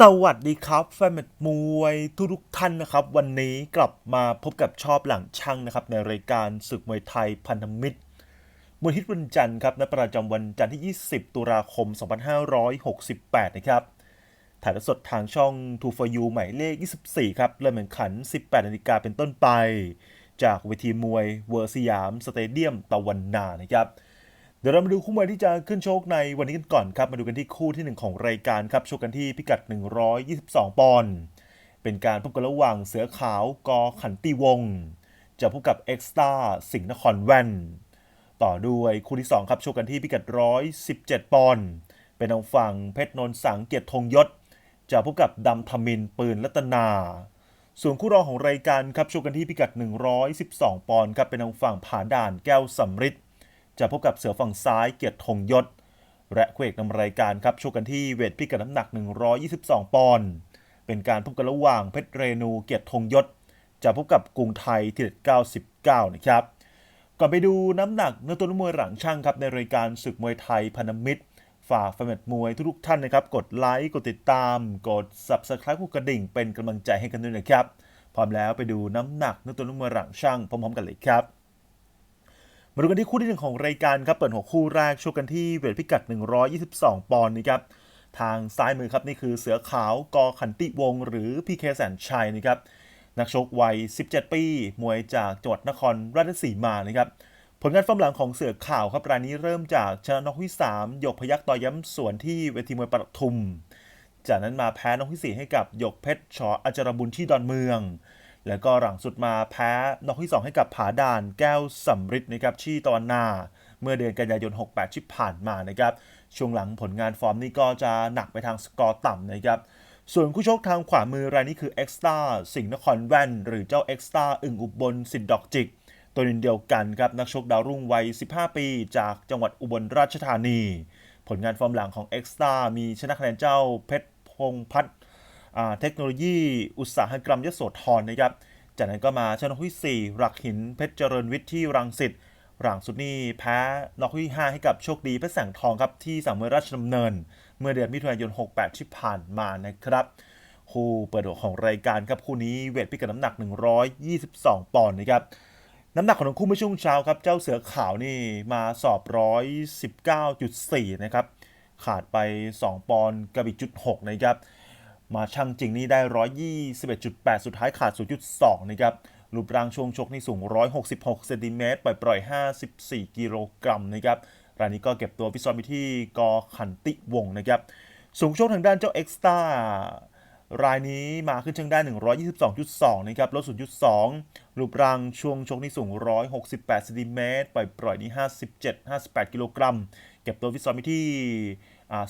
สวัสดีครับ แฟนมตช์มวยทุกทุกท่านนะครับ วันนี้กลับมาพบกับชอบหลังช่างนะครับ ในรายการศึกมวยไทยพันธมิตรมวยฮิตวันจันทร์ครับณประจำวันจันทร์ที่ 20 ตุลาคม 2568 นะครับ ถ่ายทอดสดทางช่อง2 for you หมายเลข 24 ครับ เริ่มแข่งขัน 18 นาฬิกาเป็นต้นไป จากเวทีมวยเวอร์สยามสเตเดียมตะวันนานะครับ เดี๋ยวเรามาดูคู่มวยที่จะขึ้นโชกในวันนี้กันก่อนครับ มาดูกันที่คู่ที่ 1 ของรายการครับ โชกกันที่พิกัด 122 ปอนด์เป็นการพบกันระหว่างเสือขาวกอขันติวงศ์จะพบกับเอ็กซ์ตาสิงห์นครแว่น ต่อด้วยคู่ที่ 2 ครับ โชกกันที่พิกัด 117 ปอนด์เป็นทางฝั่งเพชรนนท์สังเกียรติธงยศ จะพบกับดำธมินปืนรัตนา ส่วนคู่รองของรายการครับโชกกันที่พิกัด 112 ปอนด์ครับเป็นทางฝั่งผาด่านแก้วสำริด จะพบกับเสือฝั่งซ้ายเกียรติธงยศ และคู่เอกนำรายการครับชกกันที่เวทพิกัดน้ำหนัก 122 ปอนด์เป็นการพบกันระหว่างเพชรเรนูเกียรติธงยศ จะพบกับกรุงไทยที่เด็ด99 นะครับก่อนไปดูน้ำหนักเนื้อตัวนักมวยหลังช่างครับในรายการศึกมวยไทยพันมิตร ฝากแฟนมตช์มวยทุกท่านนะครับ กดไลค์กดติดตาม กด subscribe คู่กระดิ่ง เป็นกำลังใจให้กันด้วยนะครับพร้อมแล้วไปดูน้ำหนักเนื้อตัวนักมวยหลังช่างพร้อมๆกันเลยครับ มาดูกันที่คู่ที่หนึ่งของรายการครับเปิดหัวคู่แรกชกกันที่เวทพิกัด 122 ปอนด์นะครับทางซ้ายมือครับนี่คือเสือขาวกอขันติวงหรือพีเคแสนชัยนะครับนักชกวัย 17 ปี มวยจากจังหวัดนครราชสีมานะครับผลงานฟอร์มหลังของเสือขาวครับรายนี้เริ่มจากชนะน็อกที่3หยกพยักต่อย้ำสวนที่เวทีมวยปทุม จากนั้นมาแพ้น็อกที่4ให้กับหยกเพชรชออาจารบุญที่ดอนเมือง แล้วก็หลังสุดมาแพ้นอกที่ 2 ให้กับผาด่านแก้วสำริดนะครับที่ตะวันนาเมื่อเดือนกันยายน 68 ที่ผ่านมานะครับช่วงหลังผลงานฟอร์มนี่ก็จะหนักไปทางสกอร์ต่ำนะครับส่วนคู่ชกทางขวามือรายนี้คือเอ็กซ์ตาสิงห์นครแว่น หรือเจ้าเอ็กซ์ตาอึ่งอุบลสิทธิ์ดอกจิก ตัวนินเดียวกันครับนักชกดาวรุ่งวัย 15 ปี จากจังหวัดอุบลราชธานี ผลงานฟอร์มหลังของเอ็กซ์ตามีชนะคะแนนเจ้าเพชรพงพัฒน์ เทคโนโลยีอุตสาหกรรมยโสธรนะครับ จากนั้นก็มาชนะที่ 4 หลักหินเพชรเจริญวิทย์ที่รังสิตหลังสุดนี้แพ้น็อกที่ 5 ให้กับโชคดีเพชรแสงทองครับที่สามเมืองราชดำเนิน เมื่อเดือนมิถุนายน 68 ที่ผ่านมานะครับคู่เปิดหัวของรายการครับคู่นี้เวทพิกัดน้ำหนัก 122 ปอนด์นะครับน้ำหนักของทั้งคู่เมื่อช่วงเช้าครับเจ้าเสือขาวนี่มาสอบ 119.4 นะครับขาดไป 2 ปอนด์กับอีกจุด6นะครับ มาชั่งจริงนี่ได้ 121.8 สุดท้ายขาด 0.2 นะครับ รูปร่างช่วงชกนี่สูง 166 เซนติเมตรปล่อยๆ54 กิโลกรัมนะครับ รายนี้ก็เก็บตัวพิซซ้อมไปที่กอขันติวงศ์นะครับ สูงชกทางด้านเจ้าเอ็กซ์ตารายนี้มาขึ้นช่างได้ 122.2 นะครับ ลด 0.2 รูปร่างช่วงชกนี่สูง 168เซนติเมตรปล่อยปล่อยนี่57 58 กิโลกรัม เก็บตัวพิซซ้อมที่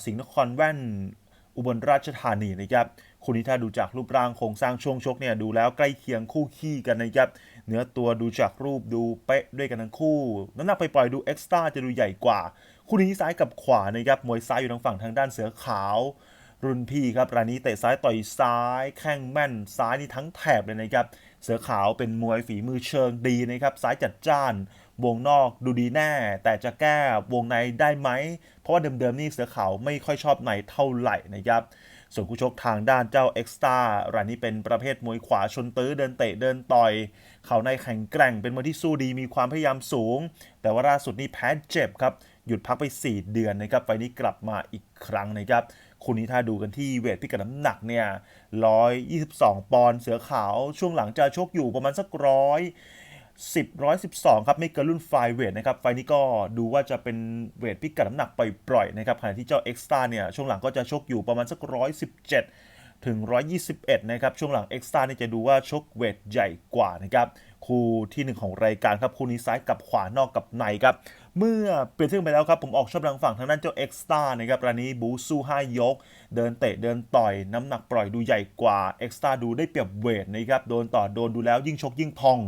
สิงห์นครแว่น อุบลราชธานีนะครับคู่นี้ถ้าดูจากรูปร่างโครงสร้างช่วงชกเนี่ยดูแล้วใกล้เคียงคู่ขี้กันนะครับเนื้อตัวดูจากรูปดูเป๊ะด้วยกันทั้งคู่น้ำหนักไปปล่อยดูเอ็กซ์ต้าจะดูใหญ่กว่า คู่นี้ซ้ายกับขวานะครับมวยซ้ายอยู่ทางฝั่งทางด้านเสือขาวรุ่นพี่ครับรายนี้เตะซ้ายต่อยซ้าย แข้งแม่นซ้ายนี่ทั้งแถบเลยนะครับ เสือขาวเป็นมวยฝีมือเชิงดีนะครับ ซ้ายจัดจ้าน วงนอกดูดีแน่ แต่จะแก้วงในได้ไหม เพราะว่าเดิมๆนี่เสือขาวไม่ค่อยชอบในเท่าไหร่นะครับส่วนคู่ชกทางด้านเจ้าเอ็กซ์ตารายนี้เป็นประเภทมวยขวาชนตื้อเดินเตะเดินต่อย เขาในแข็งแกร่งเป็นมวยที่สู้ดีมีความพยายามสูง แต่ว่าล่าสุดนี่แพ้เจ็บครับ หยุดพักไป 4 เดือนนะครับ ไฟนี้กลับมาอีกครั้งนะครับคู่นี้ถ้าดูกันที่เวทพิกัดน้ำหนักเนี่ย 122 ปอนด์เสือขาว ช่วงหลังจะชกอยู่ประมาณสักร้อย 10 112 ครับไม่เกินรุ่นไฟเวทนะครับ ไฟนี้ก็ดูว่าจะเป็นเวทพิกัดน้ำหนักปล่อยๆนะครับขณะที่เจ้าเอ็กซ์ตาเนี่ยช่วงหลังก็จะชกอยู่ประมาณสัก 117 ถึง 121 นะครับ ช่วงหลังเอ็กซ์ตาเนี่ยจะดูว่าชกเวทใหญ่กว่านะครับคู่ที่หนึ่งของรายการครับคู่นี้ซ้ายกับขวานอกกับในครับเมื่อเปลี่ยนเส้นไปแล้วครับ ผมออกชอบทางฝั่งทางด้านเจ้าเอ็กซ์ตานะครับรายนี้บูสู้5ยก เดินเตะเดินต่อย น้ำหนักปล่อยดูใหญ่กว่าเอ็กซ์ตาดูได้เปรียบเวทนะครับโดนต่อโดนดูแล้วยิ่งชกยิ่งพอง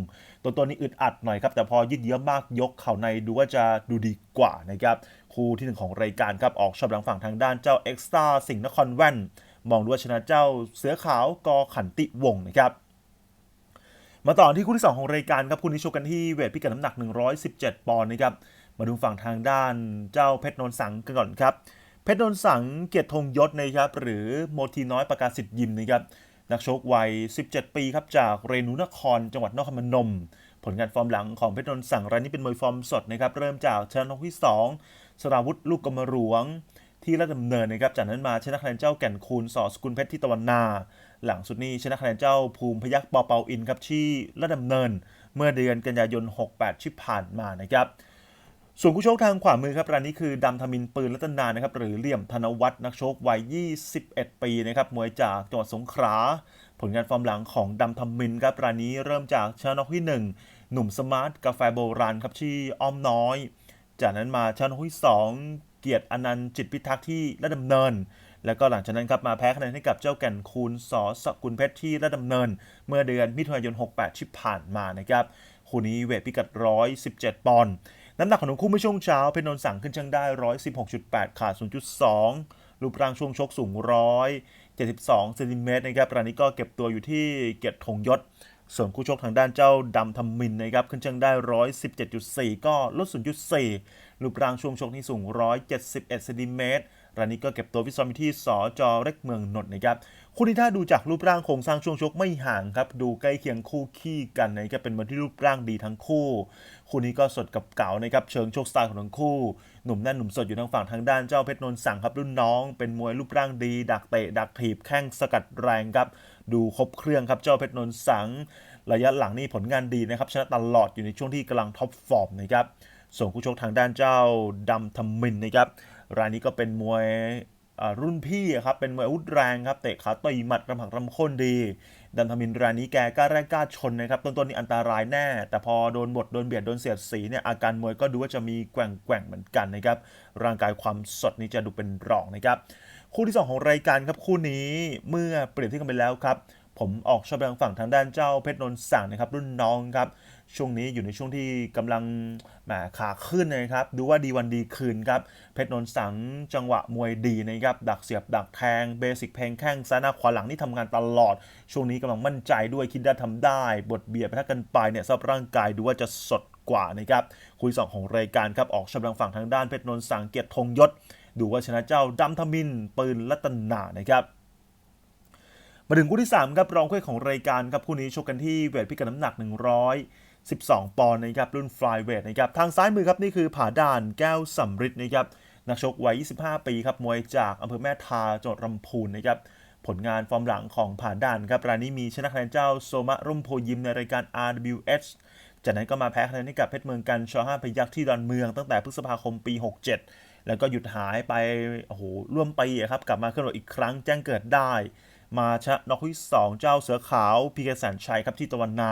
ตัวตัวนี้อึดอัดหน่อยครับ แต่พอยืดเยื้อมากยกเข่าในดูว่าจะดูดีกว่านะครับ คู่ที่หนึ่งของรายการครับ ออกชอบทางฝั่งทางด้านเจ้าเอ็กซ์ตาสิงห์นครแว่น มองดูว่าชนะเจ้าเสือขาวกอขันติวงนะครับมาต่อที่คู่ที่ 2 ของรายการครับคู่นี้ชกกันที่เวทพิกัดน้ำหนัก 117 ปอนด์นะครับมาดูฝั่งทางด้านเจ้าเพชรนนท์สังกันก่อนครับเพชรนนท์สังเกียรติธงยศนะครับหรือโมทีน้อยประกาศสิทธิ์ยิมนะครับ นักชกวัย 17 ปีครับจากเรนูนคร จังหวัดนครพนม ผลงานฟอร์มหลังของเพชรนนท์สังรายนี้เป็นมวยฟอร์มสดนะครับเริ่มจากชนะนกที่ 2 สราวุธลูกกำมะหลวงที่ราชดำเนินนะครับจากนั้นมาชนะคะแนนเจ้าแก่นคูณสอสกุลเพชรที่ตะวันนา หลังสุดนี้ชนะคะแนนเจ้าภูมิพยักษ์ปอเปาอินครับที่ราชดำเนิน เมื่อเดือนกันยายน 68 ที่ผ่านมานะครับ ส่วนคู่ชกทางขวามือครับรายนี้คือดำธมินปืนรัตนานะครับหรือเหลี่ยมธนวัฒน์นักชกวัย 21 ปีนะครับมวยจากจังหวัดสงขลาผลงานฟอร์มหลังของดำธมินครับรายนี้เริ่มจากชนะน็อกที่ 1 หนุ่มสมาร์ทกาแฟโบราณครับที่อ้อมน้อย จากนั้นมาชนะน็อกที่ 2 เกียรติอนันต์จิตพิทักษ์ที่ราดำเนิน แล้วก็หลังจากนั้นครับมาแพ้คะแนนให้กับเจ้าแก่นคูณสอสกุลเพชรที่ราดำเนิน เมื่อเดือนมิถุนายน 68 ที่ผ่านมานะครับคู่นี้เวทพิกัด 117 ปอนด์ น้ำหนักของทั้งคู่เมื่อช่วงเช้า เพนนนสั่งขึ้นช่างได้ 116.8 ขาด 0.2 รูปร่างช่วงชกสูง 172เซนติเมตรนะครับรายนี้ก็เก็บตัวอยู่ที่เกียรติธงยศ ส่วนคู่ชกทางด้านเจ้าดำทำมินนะครับ ขึ้นช่างได้ 117.4 ก็ลด 0.4 รูปร่างช่วงชกนี่สูง 171เซนติเมตร รายนี้ก็เก็บตัวฟิตซ้อมที่สจเล็กเมืองนนท์นะครับคู่นี้ถ้าดูจากรูปร่างโครงสร้างช่วงชกไม่ห่างครับดูใกล้เคียงคู่ขี้กันนะครับเป็นมวยที่รูปร่างดีทั้งคู่คู่นี้ก็สดกับเก่านะครับเชิงโชคสไตล์ของทั้งคู่ หนุ่มแน่นหนุ่มสดอยู่ทางฝั่งทางด้านเจ้าเพชรนนท์สั่งครับรุ่นน้อง เป็นมวยรูปร่างดี ดักเตะดักถีบแข้งสกัดแรงครับดูครบเครื่องครับเจ้าเพชรนนท์สังระยะหลังนี่ผลงานดีนะครับชนะตลอดอยู่ในช่วงที่กำลังท็อปฟอร์มนะครับส่วนคู่ชกทางด้านเจ้าดำทมินนะครับ รายนี้ก็เป็นมวยรุ่นพี่ครับ เป็นมวยอาวุธแรงครับเตะขาต่อยหมัดรำหักรำค่นดีดันทมินรายนี้แกกล้าแรกกล้าชนนะครับต้นๆนี่อันตรายแน่ แต่พอโดนบดโดนเบียดโดนเสียดสีเนี่ยอาการมวยก็ดูว่าจะมีแกว่งแกว่งเหมือนกันนะครับร่างกายความสดนี่จะดูเป็นรองนะครับคู่ที่ 2 ของรายการครับคู่นี้เมื่อเปรียบเทียบกันไปแล้วครับผมออกชอบทางฝั่งทางด้านเจ้าเพชรนนท์สั่งนะครับรุ่นน้องครับ ช่วงนี้อยู่ในช่วงที่กำลังแหมขาขึ้นนะครับ ดูว่าดีวันดีคืนครับ เพชรนนท์สังจังหวะมวยดีนะครับ ดักเสียบดักแทง เบสิกเพลงแข้งซ้ายหน้าขวาหลังนี่ทำงานตลอด ช่วงนี้กำลังมั่นใจด้วยคิดได้ทำได้ บทเบียดไปทักกันไปเนี่ยสภาพร่างกายดูว่าจะสดกว่านะครับ คุยสองของรายการครับ ออกชอบทางฝั่งทางด้านเพชรนนท์สังเกียรติธงยศ ดูว่าชนะเจ้าดำทมิน ปืนรัตนานะครับมาถึงคู่ที่3ครับรองคู่ของรายการครับคู่นี้ชกกันที่เวทพิกัดน้ำหนัก 12 ปอนด์นะครับรุ่นฟลายเวทนะครับทางซ้ายมือครับนี่คือผาด่านแก้วสำริดนะครับนักชกวัย 25 ปีครับมวยจากอำเภอแม่ทาจังหวัดลำพูนนะครับผลงานฟอร์มหลังของผาด่านครับรายนี้มีชนะคะแนนเจ้าโซมะร่มโพยิมในรายการ RWH จากนั้นก็มาแพ้คะแนนให้กับเพชรเมืองกันชอห้าพยักษ์ที่ดอนเมืองตั้งแต่พฤษภาคมปี 67 แล้วก็หยุดหายไปโอ้โหร่วมปีครับกลับมาเคลื่อนไหวอีกครั้งแจ้งเกิดได้ มาชนะน็อกที่ 2 เจ้าเสือขาวพีเคแสนชัยครับที่ตะวันนา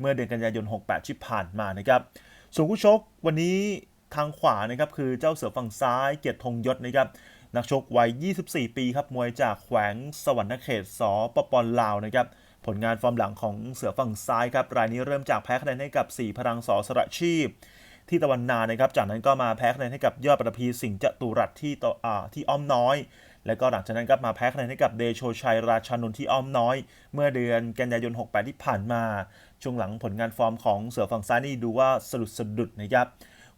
เมื่อเดือนกันยายน 68 ที่ผ่านมานะครับส่วนคู่ชกวันนี้ทางขวานะครับคือเจ้าเสือฝั่งซ้ายเกียรติธงยศนะครับนักชกวัย 24 ปีครับมวยจากแขวงสวรรณเขตสปปลาวนะครับผลงานฟอร์มหลังของเสือฝั่งซ้ายครับรายนี้เริ่มจากแพ้คะแนนให้กับ 4 พลังสอสระชีพ ที่ตะวันนานะครับจากนั้นก็มาแพ้คะแนนให้กับยอดปฐพีสิงห์จตุรัสที่ตอ่าที่อ้อมน้อย แล้วก็หลังจากนั้นก็มาแพ้คะแนนให้กับเดโชชัยราชานนท์ที่อ้อมน้อย เมื่อเดือนกันยายน 68 ที่ผ่านมา ช่วงหลังผลงานฟอร์มของเสือฝั่งซ้ายนี่ดูว่าสะดุดสะดุดนะครับ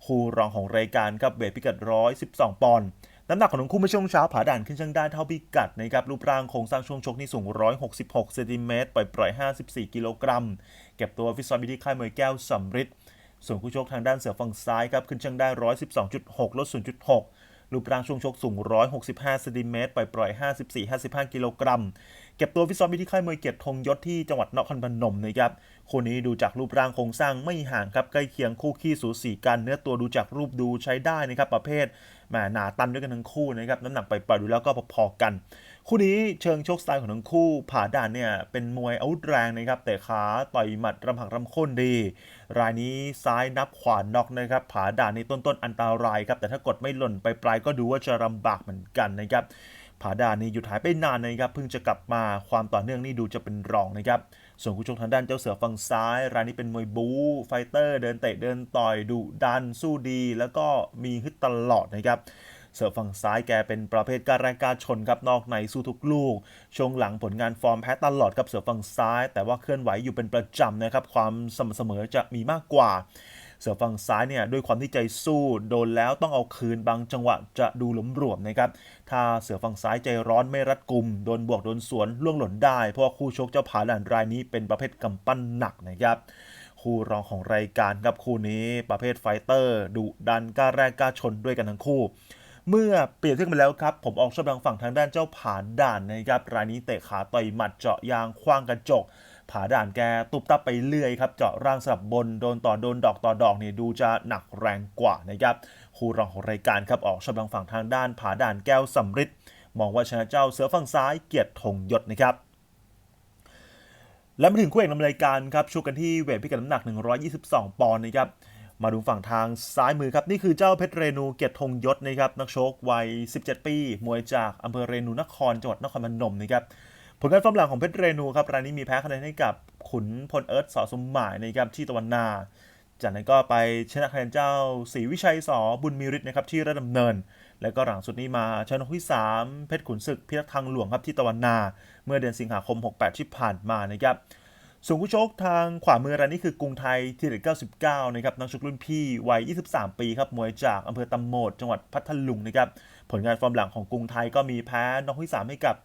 คู่รองของรายการครับเวทพิกัด 112 ปอนด์น้ำหนักของทั้งคู่เมื่อช่วงเช้าผาด่านขึ้นช่างได้เท่าพิกัดนะครับรูปร่างโครงสร้างช่วงชกนี่สูง 166เซนติเมตรปล่อยปล่อย 54 กิโลกรัมเก็บตัวฟิตซ้อมอยู่ที่ค่ายมวยแก้วสำริดส่วนคู่ชกทางด้านเสือฝั่งซ้ายครับขึ้นช่างได้ 112.6 ลด 0.6 รูปร่างช่วงชกสูง 165เซนติเมตรปล่อยปล่อย 54 55 กิโลกรัม เก็บตัวฟิตซ้อมอยู่ที่ค่ายมวยเกียรติธงยศที่จังหวัดนครพนมนะครับคู่นี้ดูจากรูปร่างโครงสร้างไม่ห่างครับใกล้เคียงคู่ขี้สูสีกันเนื้อตัวดูจากรูปดูใช้ได้นะครับประเภทแหมหนาตันด้วยกันทั้งคู่นะครับน้ำหนักไปปล่อยๆดูแล้วก็พอๆกัน คู่นี้เชิงโชกสไตล์ของทั้งคู่ผาด่านเนี่ยเป็นมวยอาวุธแรงนะครับแต่ขาต่อยหมัดรำหักรำโค่นดี รายนี้ซ้ายนับขวานน็อกนะครับผาด่านในต้นๆอันตรายครับแต่ถ้ากดไม่หล่นไปปลายก็ดูว่าจะลำบากเหมือนกันนะครับ ผาดานนี่หยุดหายไปนานนะครับเพิ่งจะกลับมาความต่อเนื่องนี่ดูจะเป็นรองนะครับ ส่วนคู่ชกทางด้านเจ้าเสือฝั่งซ้าย รายนี้เป็นมวยบู๊ไฟเตอร์ เดินเตะเดินต่อยดุดันสู้ดี แล้วก็มีฮึดตลอดนะครับเสือฝั่งซ้ายแกเป็นประเภทการแรงการชนครับนอกในสู้ทุกลูก ช่วงหลังผลงานฟอร์มแพ้ตลอดกับเสือฝั่งซ้าย แต่ว่าเคลื่อนไหวอยู่เป็นประจำนะครับความสม่ำเสมอจะมีมากกว่า เสือฝั่งซ้ายเนี่ยด้วยความที่ใจสู้โดนแล้วต้องเอาคืนบางจังหวะจะดูหลมหลวมนะครับถ้าเสือฝั่งซ้ายใจร้อนไม่รัดกุมโดนบวกโดนสวนล่วงหล่นได้ เพราะว่าคู่ชกเจ้าผาด่านรายนี้เป็นประเภทกำปั้นหนักนะครับคู่รองของรายการครับคู่นี้ประเภทไฟเตอร์ดุดันกล้าแรกกล้าชนด้วยกันทั้งคู่เมื่อเปรียบเทียบกันแล้วครับ ผมออกชอบทางฝั่งทางด้านเจ้าผาด่านนะครับ รายนี้เตะขาต่อยหมัดเจาะยางคว้างกระจก ผาด่านแกตุบตับไปเรื่อยครับ เจาะร่างสลับบนโดนต่อโดนดอกต่อดอกเนี่ยดูจะหนักแรงกว่านะครับคู่รองของรายการครับออกชอบทางฝั่งทางด้านผาด่านแก้วสำริดมองว่าชนะเจ้าเสือฝั่งซ้ายเกียรติธงยศนะครับและมาถึงคู่เอกนำรายการครับชูกันที่เวทพิกัดน้ำหนัก 122 ปอนด์นะครับมาดูฝั่งทางซ้ายมือครับ นี่คือเจ้าเพชรเรนูเกียรติธงยศนะครับนักชกวัย 17 ปี มวยจากอำเภอเรนูนครจังหวัดนครพนมนะครับ ผลการฟอร์มหลังของเพชรเรนูครับรายนี้มีแพ้คะแนนให้กับขุนพลเอิร์ธสอสมหมายนะครับที่ตะวันนา จากนั้นก็ไปชนะคะแนนเจ้าศรีวิชัยสอบุญมีฤทธิ์นะครับที่ระดำเนิน แล้วก็หลังสุดนี้มาชนะที่ 3 เพชรขุนศึกพิทักษ์ทางหลวงครับที่ตะวันนา เมื่อเดือนสิงหาคม 68 ที่ผ่านมานะครับส่วนผู้ชกทางขวามือรายนี้คือกรุงไทยที่เด็ด99 นะครับนักชกรุ่นพี่วัย 23 ปีครับมวยจากอำเภอตำโหมดจังหวัดพัทลุงนะครับผลงานฟอร์มหลังของกรุงไทยก็มีแพ้น้องที่3ให้กับ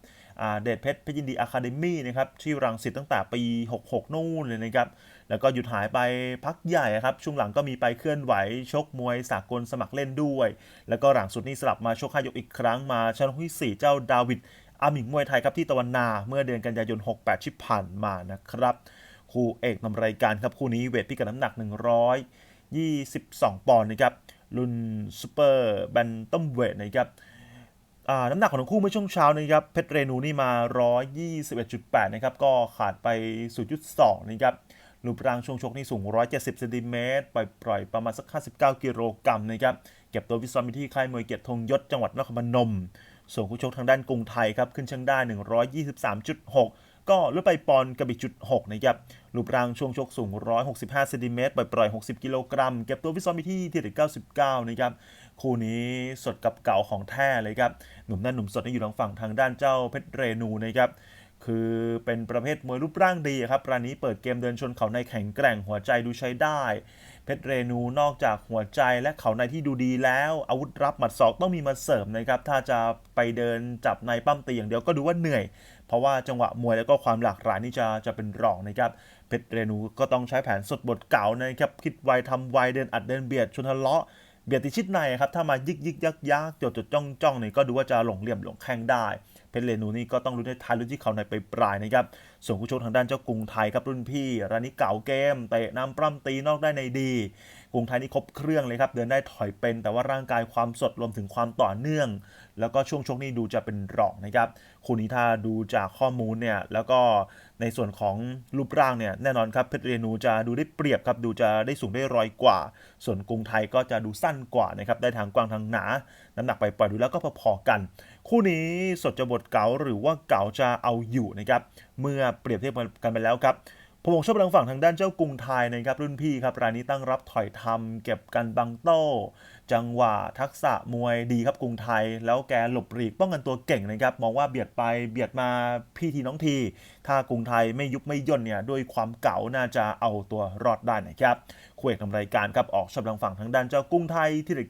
เดชเพชรเพชรยินดีอะคาเดมี่นะครับที่รังสิตตั้งแต่ปี 66 นู่นเลยนะครับ แล้วก็หยุดหายไปพักใหญ่ครับ ช่วงหลังก็มีไปเคลื่อนไหวชกมวยสากลสมัครเล่นด้วย แล้วก็หลังสุดนี้สลับมาชกห้ายกอีกครั้งมาชนะที่ 4 เจ้าดาวิดอามิงมวยไทยครับที่ตะวันนาเมื่อเดือนกันยายน 68 ที่ผ่านมานะครับคู่เอกนำรายการครับคู่นี้เวทพิกัดน้ำหนัก 122 ปอนด์นะครับรุ่นซูเปอร์แบนตัมเวทนะครับ น้ำหนักของทั้งคู่เมื่อช่วงเช้านะครับเพชรเรนูนี่มา 121.8 นะครับ ก็ขาดไป 0.2 นะครับรูปร่างช่วงชกนี่สูง 170เซนติเมตรปล่อยปล่อยประมาณสัก 59 กิโลกรัมนะครับเก็บตัววิศวมที่ค่ายมวยเกียรติธงยศจังหวัดนครพนม ส่วนคู่ชกทางด้านกรุงไทยครับ ขึ้นช่างได้ 123.6 ก็ลดไปปอนด์กับอีกจุด6นะครับ รูปร่างช่วงชกสูง 165เซนติเมตรปล่อยปล่อย60 กิโลกรัม เก็บตัววิศวมิที่ที่99 นะครับ คู่นี้สดกับเก่าของแท้เลยครับ หนุ่มนั่นหนุ่มสดนี่อยู่ทางฝั่งทางด้านเจ้าเพชรเรนูนะครับ คือเป็นประเภทมวยรูปร่างดีครับรายนี้เปิดเกมเดินชนเขาในแข็งแกร่งหัวใจดูใช้ได้ เพชรเรนูนอกจากหัวใจและเขาในที่ดูดีแล้ว อาวุธรับหมัดศอกต้องมีมาเสริมนะครับ ถ้าจะไปเดินจับในปั้มตีอย่างเดียวก็ดูว่าเหนื่อย ราะว่าจังหวะมวยแล้วก็ความหลากหลายนี่จะจะเป็นรองนะครับเพชรเรนูก็ต้องใช้แผนสดบทเก่านะครับคิดไวทำไวเดินอัดเดินเบียดชนทะเลาะเบียดติดชิดในครับถ้ามายิกยิกยักยักจดจดจ้องจ้องเนี่ยก็ดูว่าจะหลงเหลี่ยมหลงแข้งได้เพชรเรนูนี่ก็ต้องรู้ในท้ายรุ่นที่เขาในไปปลายนะครับส่วนคู่ชกทางด้านเจ้ากรุงไทยครับรุ่นพี่รานี้เก่าเกมเตะนำปล้ำตีนอกได้ในดีกรุงไทยนี่ครบเครื่องเลยครับเดินได้ถอยเป็นแต่ว่าร่างกายความสดรวมถึงความต่อเนื่อง แล้วก็ช่วงชกนี่ดูจะเป็นรองนะครับคู่นี้ถ้าดูจากข้อมูลเนี่ยแล้วก็ในส่วนของรูปร่างเนี่ยแน่นอนครับเพชรเรนูจะดูได้เปรียบครับดูจะได้สูงได้รอยกว่า ส่วนกรุงไทยก็จะดูสั้นกว่านะครับได้ทางกว้างทางหนา น้ำหนักไปปล่อยดูแล้วก็พอๆกัน คู่นี้สดจะบทเก๋าหรือว่าเก๋าจะเอาอยู่นะครับเมื่อเปรียบเทียบกันไปแล้วครับ ผมบอกชอบทางฝั่งทางด้านเจ้ากรุงไทยนะครับรุ่นพี่ครับรายนี้ตั้งรับถอยทำเก็บกันบังโต้จังหวะทักษะมวยดีครับกรุงไทย แล้วแกหลบหลีกป้องกันตัวเก่งนะครับมองว่าเบียดไปเบียดมาพี่ทีน้องที ถ้ากรุงไทยไม่ยุบไม่ย่นเนี่ยด้วยความเก่าน่าจะเอาตัวรอดได้นะครับคู่เอกนำรายการครับออกชอบทางฝั่งทางด้านเจ้ากรุงไทยที่เด็ด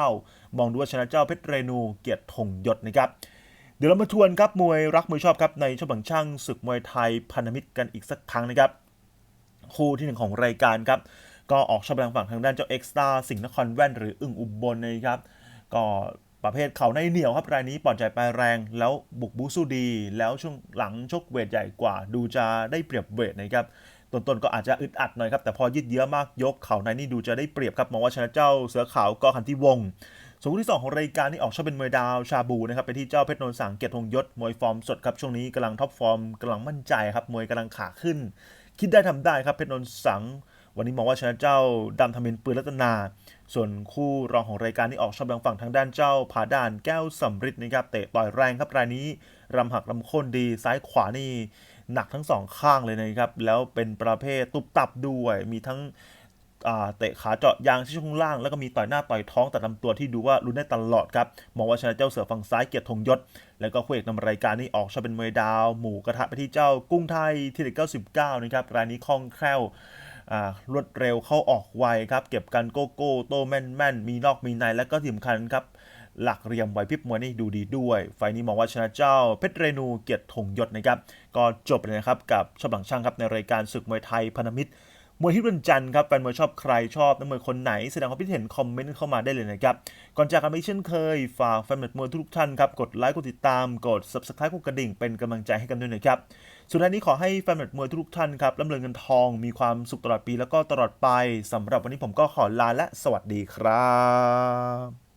99 มองดูว่าชนะเจ้าเพชรเรนูเกียรติธงยศนะครับ ดี๋ยวเรามาทวนครับมวยรักมวยชอบครับในช่วงบังช่างศึกมวยไทยพันธมิตรกันอีกสักครั้งนะครับ คู่ที่หนึ่งของรายการครับ ก็ออกชอบทางฝั่งทางด้านเจ้าเอ็กซ์ตาสิงห์นครแว่นหรืออึ่งอุบลนะครับ ก็ประเภทเขาในเหนียวครับรายนี้ปลอดใจไปแรง แล้วบุกบูสู้ดี แล้วช่วงหลังชกเวทใหญ่กว่า ดูจะได้เปรียบเวทนะครับต้นๆก็อาจจะอึดอัดหน่อยครับแต่พอยืดเยื้อมากยกเข่าในนี่ดูจะได้เปรียบครับมองว่าชนะเจ้าเสือขาวก็คันที่วง ส่วนคู่ที่ 2 ของรายการนี่ออกชอบเป็นมวยดาวชาบูนะครับไปที่เจ้าเพชรนนท์สังเกียรติธงยศมวยฟอร์มสดครับช่วงนี้กำลังท็อปฟอร์มกำลังมั่นใจครับมวยกำลังขาขึ้น คิดได้ทำได้ครับเพชรนนท์สัง วันนี้มองว่าชนะเจ้าดำทำเป็นปืนรัตนา ส่วนคู่รองของรายการนี่ออกชอบทางฝั่งทางด้านเจ้าผาด่านแก้วสำริดนะครับเตะต่อยแรงครับรายนี้รำหักรำค่นดีซ้ายขวานี่หนักทั้งสองข้างเลยนะครับแล้วเป็นประเภทตุบตับด้วยมีทั้ง เตะขาเจาะยางที่ช่วงล่าง แล้วก็มีต่อยหน้าต่อยท้องแต่ลำตัวที่ดูว่ารุนได้ตลอดครับมองว่าชนะเจ้าเสือฝั่งซ้ายเกียรติธงยศ แล้วก็คู่เอกนำรายการนี้ออกชอบเป็นมวยดาวหมู่กระทะไปที่เจ้ากุ้งไทยที่เด็ก99นะครับรายนี้คล่องแคล่วรวดเร็วเข้าออกไวครับเก็บกันโกโก้โตแม่นแม่นมีนอกมีในและก็ที่สำคัญครับหลักเหลี่ยมไวพริบมวยนี่ดูดีด้วย ไฟนี้มองว่าชนะเจ้าเพชรเรนูเกียรติธงยศนะครับ ก็จบเลยนะครับกับชอบหลังช่างครับในรายการศึกมวยไทยพันธมิตร มวยที่วันจันทร์ครับแฟนมวยชอบใครชอบนักมวยคนไหน แสดงความคิดเห็นคอมเมนต์เข้ามาได้เลยนะครับ ก่อนจากกันไปเช่นเคย ฝากแฟนมวยทุกท่านครับ กดไลค์ กดติดตาม กด subscribe กดกระดิ่งเป็นกำลังใจให้กันด้วยนะครับ สุดท้ายนี้ขอให้แฟนมวยทุกท่านครับร่ำรวยเงินทองมีความสุขตลอดปีแล้วก็ตลอดไปสำหรับวันนี้ผมก็ขอลาและสวัสดีครับ